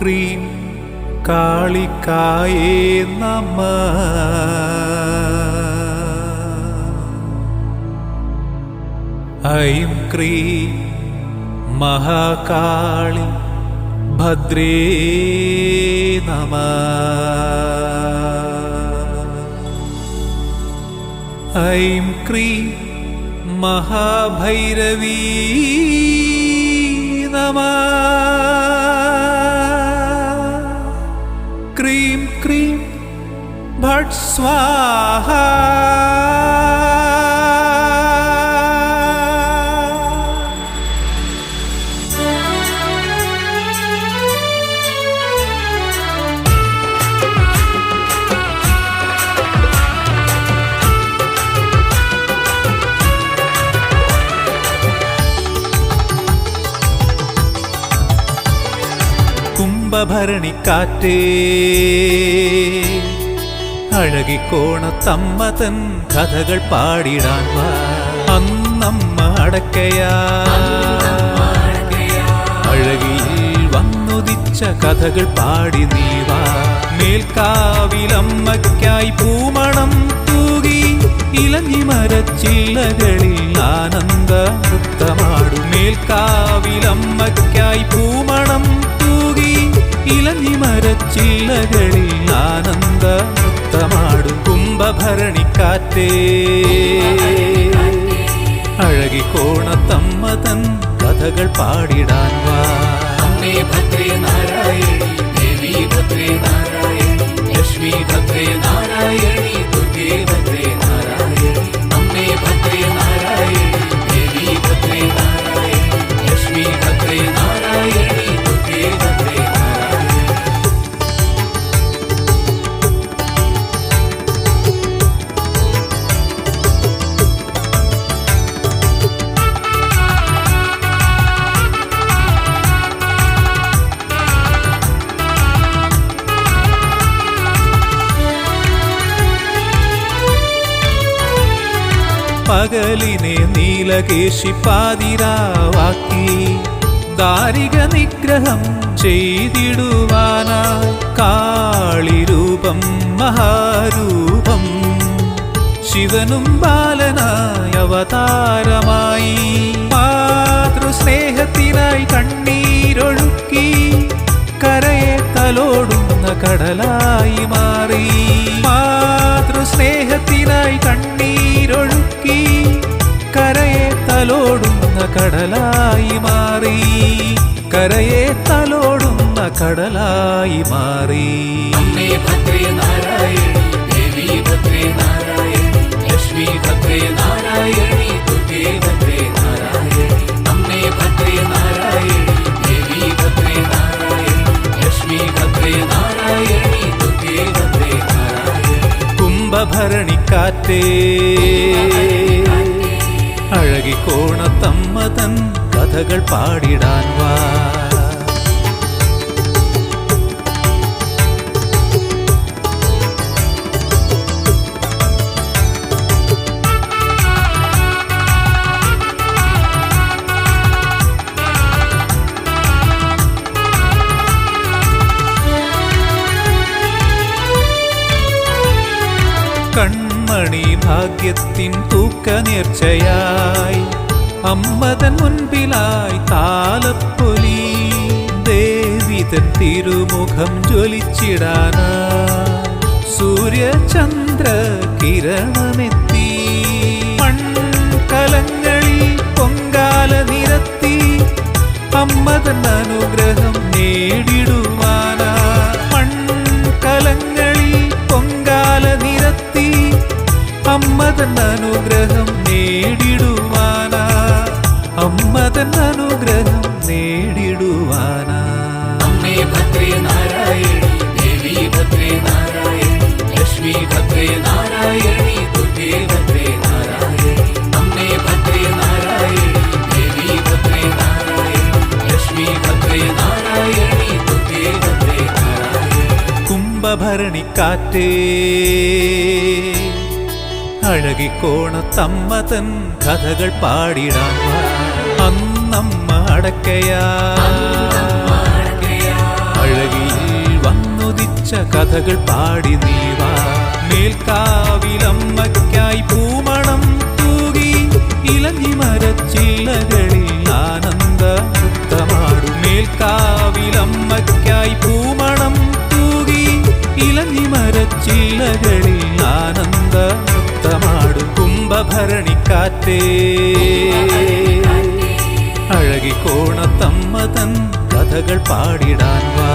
Cream കാളിക്കായേ നമ. ഐം cream Mahakali ഭദ്രേ നമ. ഐം ക്രീം മഹാഭൈരവീ നമ. Cream cream. ഭട്ട് സ്വാഹ. കുംഭഭരണിക്കാറ്റേ അഴകിക്കോണ തമ്മതൻ കഥകൾ പാടിടാൻ അന്നമ്മ അടക്കയാ. അഴകിയിൽ വന്നുദിച്ച കഥകൾ പാടി നീവാ മേൽക്കാവിലമ്മയ്ക്കായി പൂമണം തൂകി ഇലഞ്ഞി മരച്ചില്ലകളിൽ ആനന്ദ നൃത്തമാടും. മേൽക്കാവിലമ്മയ്ക്കായി പൂമണം മരച്ചില്ലകളിൽ ആനന്ദ നൃത്തമാടും കുംഭഭരണിക്കാറ്റേ. അഴകിക്കോണത്തമ്മതൻ കഥകൾ പാടിടാൻ വാ. അമ്മേ ഭദ്രേ നാരായണി ദേവി ഭദ്രേ നാരായണി ലക്ഷ്മി ഭദ്രേ നാരായണി. പകലിനെ നീലകേശി പാതിരാവാക്കി. ദാരിക നിഗ്രഹം ചെയ്തിടുവാനാ കാളിരൂപം മഹാരൂപം. ശിവനും ബാലനായ അവതാരമായി. മാതൃസ്നേഹത്തിനായി കണ്ണീരൊഴുക്കി കരയെ തലോടുന്ന കടലായി കടലായി മാറി കരയെ തലോടുന്ന കടലായി മാറി. ലക്ഷ്മി ഭദ്രേ നാരായണി ദുർഗേ ഭദ്രേ നാരായണി അമ്മേ ഭദ്രേ നാരായണി ദേവി ഭദ്രേ നാരായണി ലക്ഷ്മി ഭദ്രേ നാരായണി ദുർഗേ ഭദ്രേ നാരായണി. കുംഭഭരണിക്കാറ്റേ അഴകിക്കോണത്തമ്മതൻ കഥകൾ പാടിടാൻ വാ കൺമണി ഭാഗ്യത്തിൻ തൂക്ക നേർച്ചയായി അമ്മതൻ മുൻപിലായി താലപ്പൊലി ദേവിതൻ തിരുമുഖം ജ്വലിച്ചിടാനാ. സൂര്യചന്ദ്ര കിരണമെത്തി മൺകലങ്ങളിൽ പൊങ്കാല നിരത്തി അമ്മതൻ അനുഗ്രഹം നേടിടുവാന. മൺകലങ്ങളിൽ പൊങ്കാല നിരത്തി അമ്മതൻ അനുഗ്രഹം കുംഭഭരണിക്കാറ്റേ അഴകിക്കോണത്തമ്മതൻ കഥകൾ പാടിടാൻ. അന്നമ്മ അടക്കയാ. അഴകിയിൽ കഥകൾ പാടി നീവാ മേൽക്കാവിലമ്മയ്ക്കായി പൂമണം മരച്ചില്ലകളിൽ ആനന്ദ നൃത്തമാടും കുംഭഭരണിക്കാറ്റേ അഴകി കോണത്തമ്മ തൻ കഥകൾ പാടിടാൻ വാ